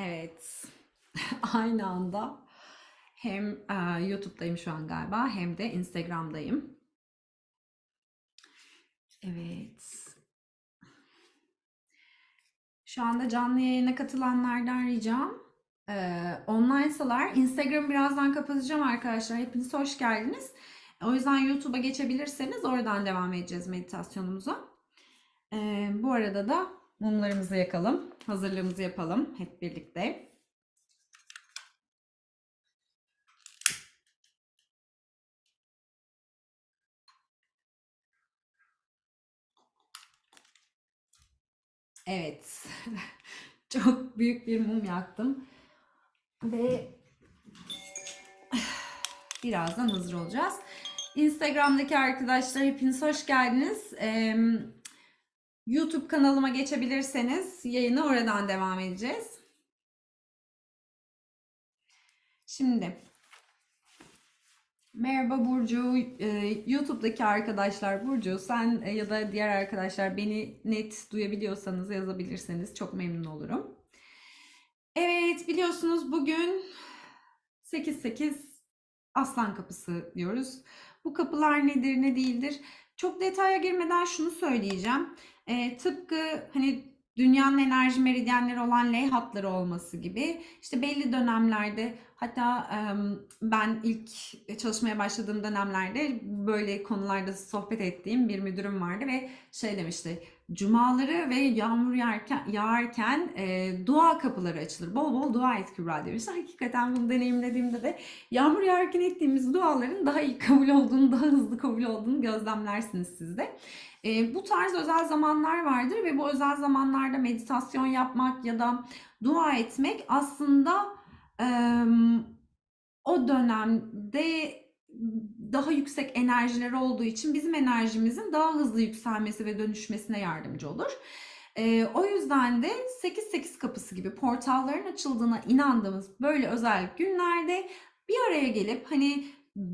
Evet. Aynı anda hem e, YouTube'dayım şu an galiba hem de Instagram'dayım. Evet. Şu anda canlı yayına katılanlardan ricam e, onlinesalar Instagram'ı birazdan kapatacağım arkadaşlar. Hepiniz hoş geldiniz. O yüzden YouTube'a geçebilirseniz oradan devam edeceğiz meditasyonumuza. E, bu arada da mumlarımızı yakalım. Hazırlığımızı yapalım hep birlikte. Evet. Çok büyük bir mum yaktım. Ve birazdan hazır olacağız. Instagram'daki arkadaşlar hepiniz hoş geldiniz. Ee, YouTube kanalıma geçebilirseniz yayına oradan devam edeceğiz. Şimdi merhaba Burcu, Ee, YouTube'daki arkadaşlar Burcu sen e, ya da diğer arkadaşlar beni net duyabiliyorsanız yazabilirseniz çok memnun olurum. Evet biliyorsunuz bugün 8-8 Aslan Kapısı diyoruz. Bu kapılar nedir ne değildir? Çok detaya girmeden şunu söyleyeceğim. Ee, tıpkı hani dünyanın enerji meridyenleri olan L hatları olması gibi işte belli dönemlerde hatta ben ilk çalışmaya başladığım dönemlerde böyle konularda sohbet ettiğim bir müdürüm vardı ve şey demişti cumaları ve yağmur yağarken, yağarken e, dua kapıları açılır. Bol bol dua et Kübra demişti. Hakikaten bunu deneyimlediğimde de yağmur yağarken ettiğimiz duaların daha iyi kabul olduğunu, daha hızlı kabul olduğunu gözlemlersiniz siz de. E, bu tarz özel zamanlar vardır ve bu özel zamanlarda meditasyon yapmak ya da dua etmek aslında e, o dönemde daha yüksek enerjiler olduğu için bizim enerjimizin daha hızlı yükselmesi ve dönüşmesine yardımcı olur. E, o yüzden de 8-8 kapısı gibi portalların açıldığına inandığımız böyle özel günlerde bir araya gelip hani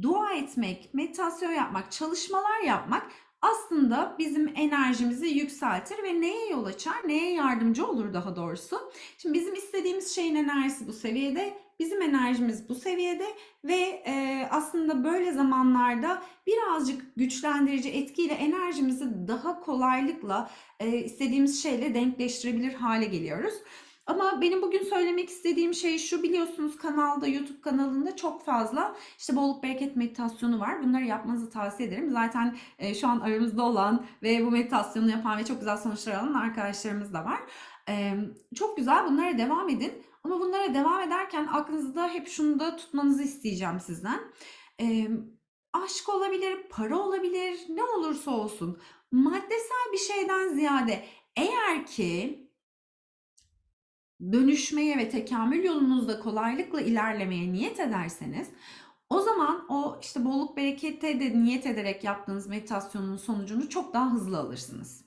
dua etmek, meditasyon yapmak, çalışmalar yapmak aslında bizim enerjimizi yükseltir ve neye yol açar, neye yardımcı olur daha doğrusu. Şimdi bizim istediğimiz şeyin enerjisi bu seviyede, bizim enerjimiz bu seviyede ve e, aslında böyle zamanlarda birazcık güçlendirici etkiyle enerjimizi daha kolaylıkla e, istediğimiz şeyle denkleştirebilir hale geliyoruz. Ama benim bugün söylemek istediğim şey şu biliyorsunuz kanalda YouTube kanalında çok fazla işte bolluk bereket meditasyonu var. Bunları yapmanızı tavsiye ederim. Zaten e, şu an aramızda olan ve bu meditasyonu yapan ve çok güzel sonuçlar alan arkadaşlarımız da var. E, çok güzel bunlara devam edin. Ama bunlara devam ederken aklınızda hep şunu da tutmanızı isteyeceğim sizden. E, aşk olabilir, para olabilir, ne olursa olsun maddesel bir şeyden ziyade eğer ki dönüşmeye ve tekamül yolunuzda kolaylıkla ilerlemeye niyet ederseniz o zaman o işte bolluk berekette de niyet ederek yaptığınız meditasyonun sonucunu çok daha hızlı alırsınız.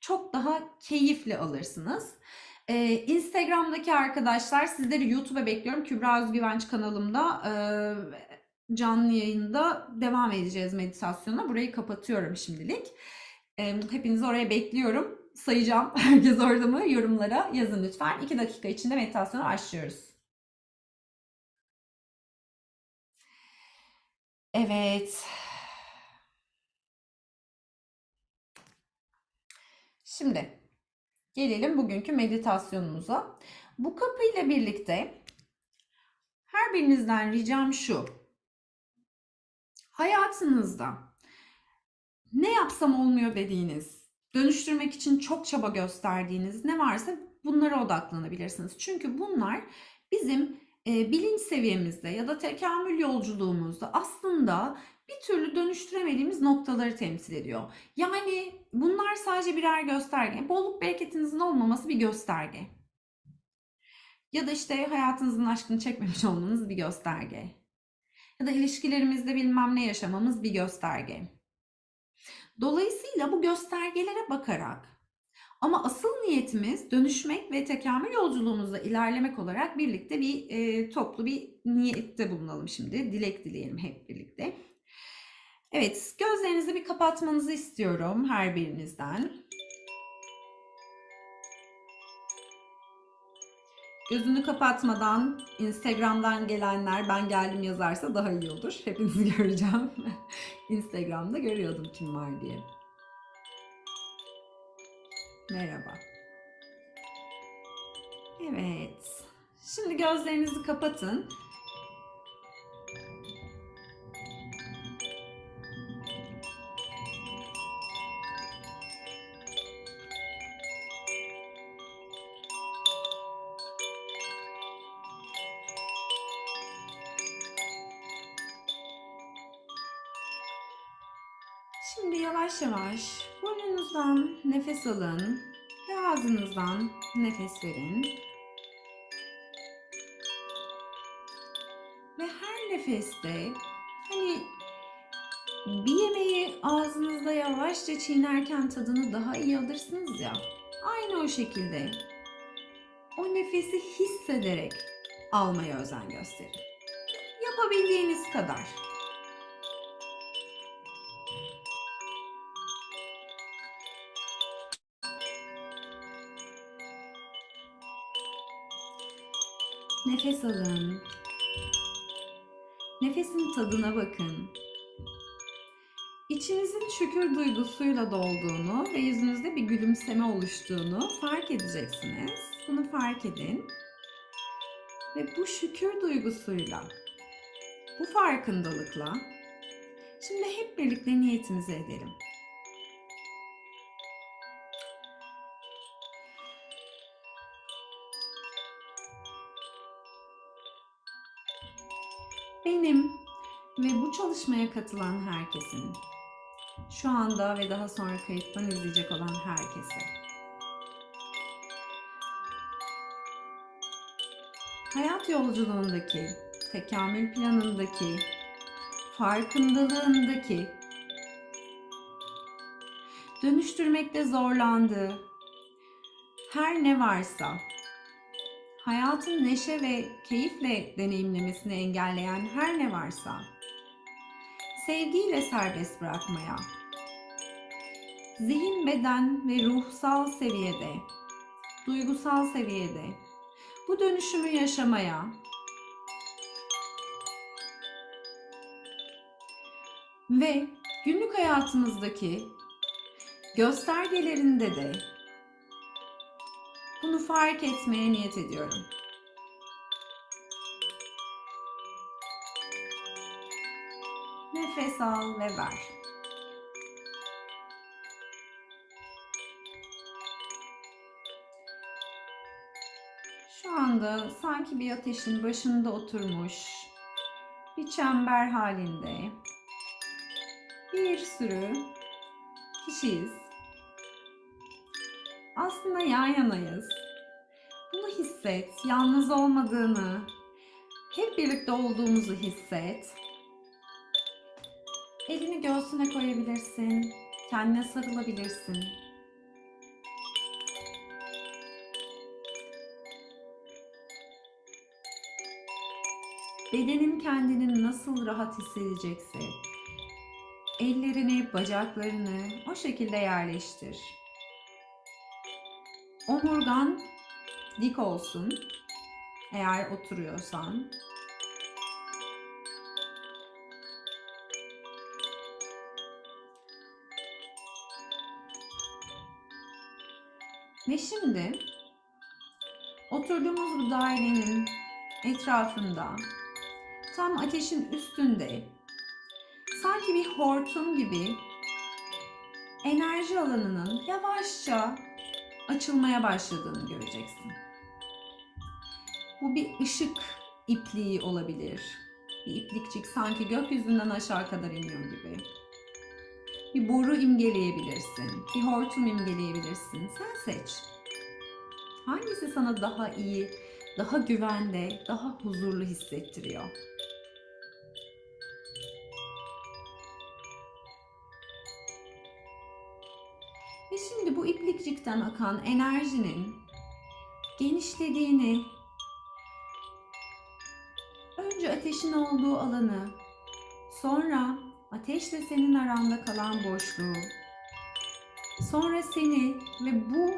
Çok daha keyifli alırsınız. Ee, Instagram'daki arkadaşlar sizleri YouTube'a bekliyorum. Kübra Özgüvenç kanalımda e, canlı yayında devam edeceğiz meditasyona. Burayı kapatıyorum şimdilik. E, hepinizi oraya bekliyorum sayacağım. Herkes orada mı? Yorumlara yazın lütfen. 2 dakika içinde meditasyona başlıyoruz. Evet. Şimdi gelelim bugünkü meditasyonumuza. Bu kapıyla birlikte her birinizden ricam şu. Hayatınızda ne yapsam olmuyor dediğiniz, dönüştürmek için çok çaba gösterdiğiniz ne varsa bunlara odaklanabilirsiniz. Çünkü bunlar bizim e, bilinç seviyemizde ya da tekamül yolculuğumuzda aslında bir türlü dönüştüremediğimiz noktaları temsil ediyor. Yani bunlar sadece birer gösterge. Bolluk bereketinizin olmaması bir gösterge. Ya da işte hayatınızın aşkını çekmemiş olmanız bir gösterge. Ya da ilişkilerimizde bilmem ne yaşamamız bir gösterge. Dolayısıyla bu göstergelere bakarak ama asıl niyetimiz dönüşmek ve tekamül yolculuğumuzda ilerlemek olarak birlikte bir e, toplu bir niyette bulunalım şimdi. Dilek dileyelim hep birlikte. Evet, gözlerinizi bir kapatmanızı istiyorum her birinizden. Gözünü kapatmadan Instagram'dan gelenler ben geldim yazarsa daha iyi olur. Hepinizi göreceğim. Instagram'da görüyordum kim var diye. Merhaba. Evet. Şimdi gözlerinizi kapatın. Şimdi yavaş yavaş burnunuzdan nefes alın ve ağzınızdan nefes verin. Ve her nefeste hani bir yemeği ağzınızda yavaşça çiğnerken tadını daha iyi alırsınız ya. Aynı o şekilde o nefesi hissederek almaya özen gösterin. Yapabildiğiniz kadar. Nefes alın. Nefesin tadına bakın. İçinizin şükür duygusuyla dolduğunu ve yüzünüzde bir gülümseme oluştuğunu fark edeceksiniz. Bunu fark edin. Ve bu şükür duygusuyla, bu farkındalıkla şimdi hep birlikte niyetimizi edelim. Benim ve bu çalışmaya katılan herkesin, şu anda ve daha sonra kayıttan izleyecek olan herkese, hayat yolculuğundaki, tekamül planındaki, farkındalığındaki, dönüştürmekte zorlandığı her ne varsa hayatın neşe ve keyifle deneyimlemesini engelleyen her ne varsa sevgiyle serbest bırakmaya, zihin, beden ve ruhsal seviyede, duygusal seviyede bu dönüşümü yaşamaya ve günlük hayatımızdaki göstergelerinde de bunu fark etmeye niyet ediyorum. Nefes al ve ver. Şu anda sanki bir ateşin başında oturmuş bir çember halinde bir sürü kişiyiz. Aslında yan yanayız. Bunu hisset, yalnız olmadığını, hep birlikte olduğumuzu hisset. Elini göğsüne koyabilirsin, kendine sarılabilirsin. Bedenin kendini nasıl rahat hissedecekse, ellerini, bacaklarını o şekilde yerleştir. Omurgan dik olsun. Eğer oturuyorsan. Ve şimdi oturduğumuz bu dairenin etrafında tam ateşin üstünde sanki bir hortum gibi enerji alanının yavaşça açılmaya başladığını göreceksin. Bu bir ışık ipliği olabilir. Bir iplikçik sanki gökyüzünden aşağı kadar iniyor gibi. Bir boru imgeleyebilirsin. Bir hortum imgeleyebilirsin. Sen seç. Hangisi sana daha iyi, daha güvende, daha huzurlu hissettiriyor? İplikçikten akan enerjinin genişlediğini, önce ateşin olduğu alanı, sonra ateşle senin aranda kalan boşluğu, sonra seni ve bu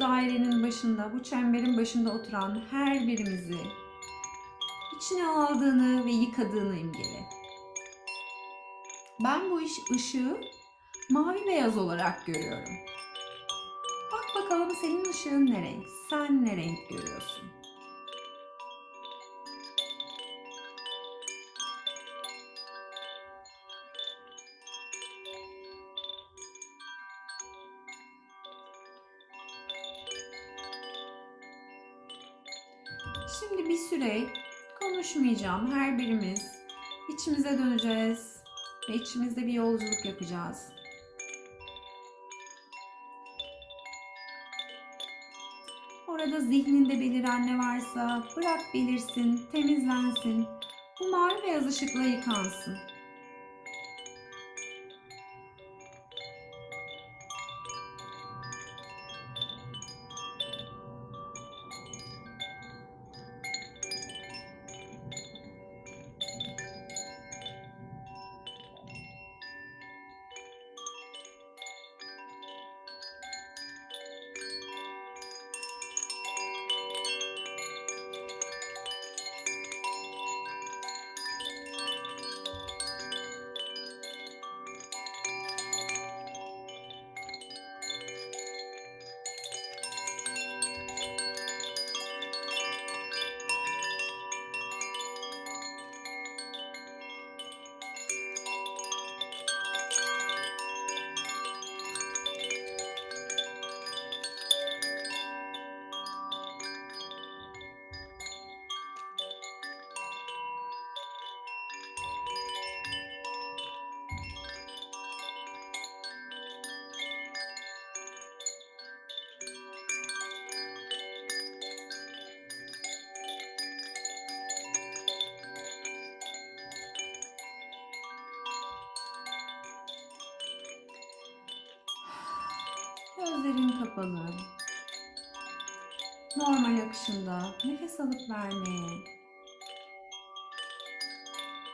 dairenin başında, bu çemberin başında oturan her birimizi içine aldığını ve yıkadığını imgele. Ben bu iş ışığı mavi beyaz olarak görüyorum. Bak bakalım senin ışığın ne renk? Sen ne renk görüyorsun? Şimdi bir süre konuşmayacağım. Her birimiz içimize döneceğiz ve içimizde bir yolculuk yapacağız. Orada zihninde beliren ne varsa bırak belirsin, temizlensin. Bu mavi beyaz ışıkla yıkansın. Kapalı. Normal akışında nefes alıp vermeye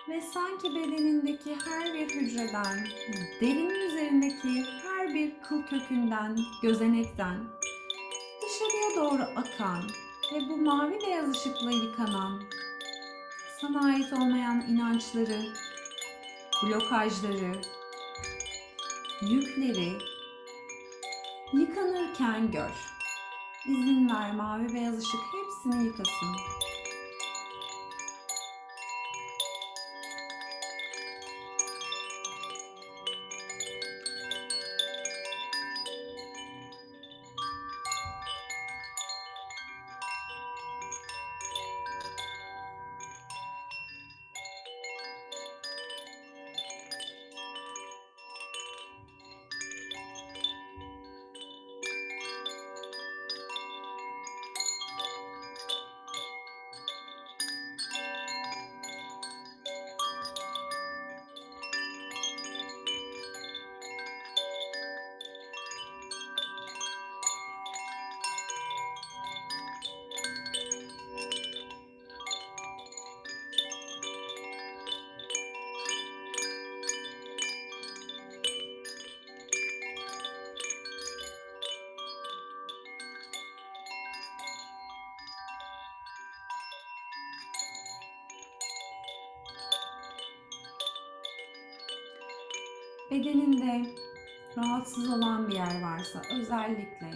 ve sanki bedenindeki her bir hücreden, derinin üzerindeki her bir kıl kökünden, gözenekten dışarıya doğru akan ve bu mavi beyaz ışıkla yıkanan, sana ait olmayan inançları, blokajları, yükleri yıkanırken gör. İzin ver mavi beyaz ışık hepsini yıkasın. Bedeninde rahatsız olan bir yer varsa özellikle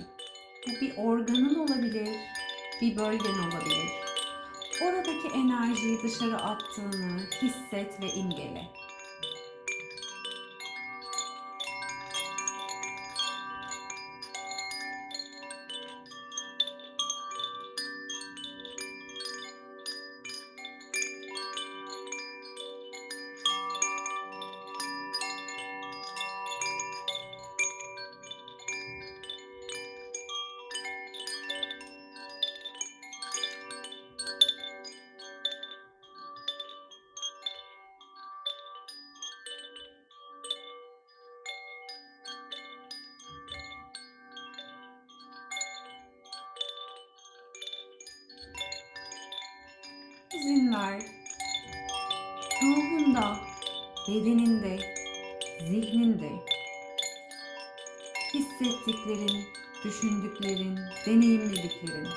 bu bir organın olabilir, bir bölgen olabilir. Oradaki enerjiyi dışarı attığını hisset ve imgele. İzin ver. Ruhunda, bedeninde, zihninde hissettiklerin düşündüklerin, deneyimlediklerin,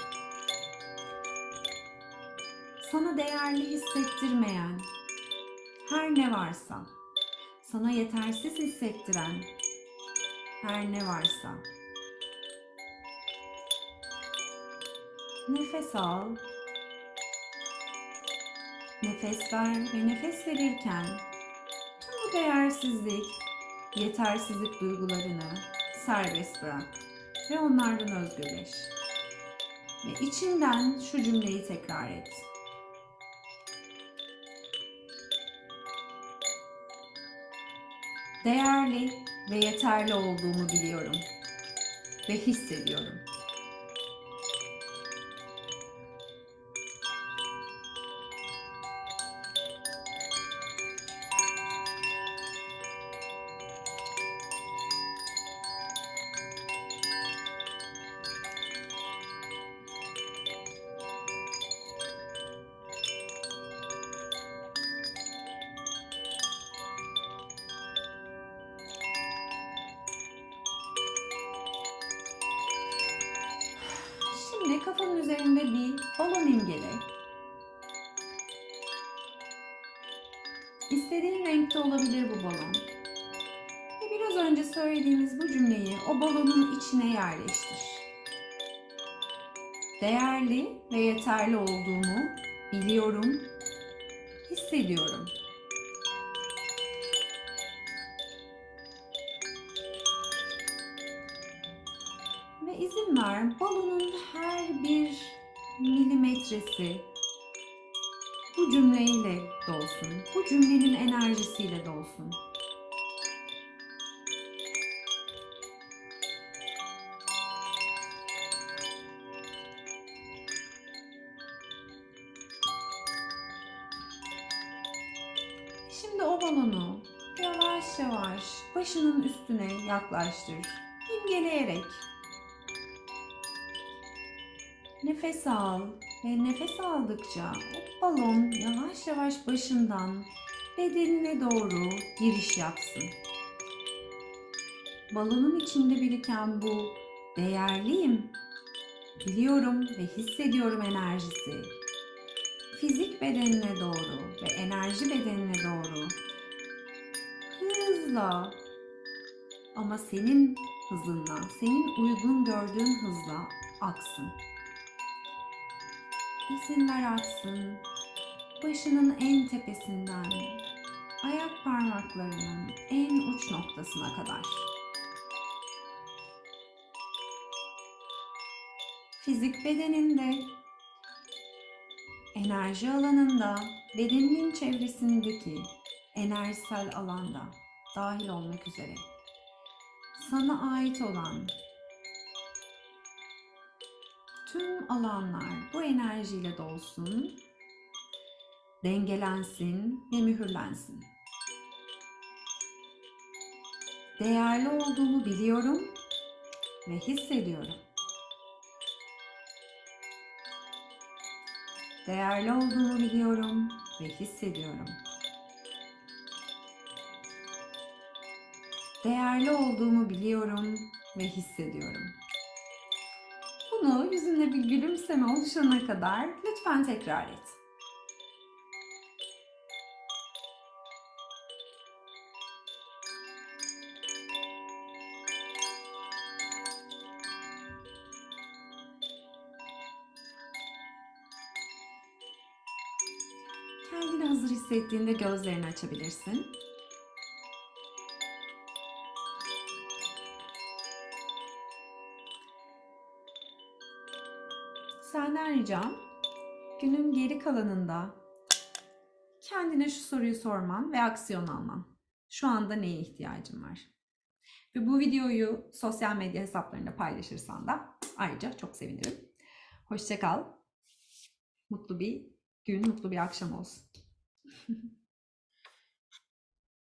sana değerli hissettirmeyen her ne varsa, sana yetersiz hissettiren her ne varsa. Nefes al. Nefes ver ve nefes verirken tüm bu değersizlik, yetersizlik duygularını serbest bırak ve onlardan özgürleş. Ve içinden şu cümleyi tekrar et. Değerli ve yeterli olduğumu biliyorum ve hissediyorum. Balonun içine yerleştir. Değerli ve yeterli olduğumu biliyorum, hissediyorum. Ve izin ver balonun her bir milimetresi bu cümleyle dolsun. Bu cümlenin enerjisiyle dolsun. Üstüne yaklaştır. İmgeleyerek Nefes al ve nefes aldıkça o balon yavaş yavaş başından bedenine doğru giriş yapsın. Balonun içinde biriken bu değerliyim, biliyorum ve hissediyorum enerjisi fizik bedenine doğru ve enerji bedenine doğru hızla ama senin hızınla, senin uygun gördüğün hızla aksın. İzin ver aksın. Başının en tepesinden ayak parmaklarının en uç noktasına kadar. Fizik bedeninde, enerji alanında, bedeninin çevresindeki enerjisel alanda dahil olmak üzere sana ait olan tüm alanlar bu enerjiyle dolsun, dengelensin ve mühürlensin. Değerli olduğumu biliyorum ve hissediyorum. Değerli olduğumu biliyorum ve hissediyorum. Değerli olduğumu biliyorum ve hissediyorum. Bunu yüzünde bir gülümseme oluşana kadar lütfen tekrar et. Kendini hazır hissettiğinde gözlerini açabilirsin. Ricam günün geri kalanında kendine şu soruyu sorman ve aksiyon alman. Şu anda neye ihtiyacın var? Ve bu videoyu sosyal medya hesaplarında paylaşırsan da ayrıca çok sevinirim. Hoşça kal. Mutlu bir gün, mutlu bir akşam olsun.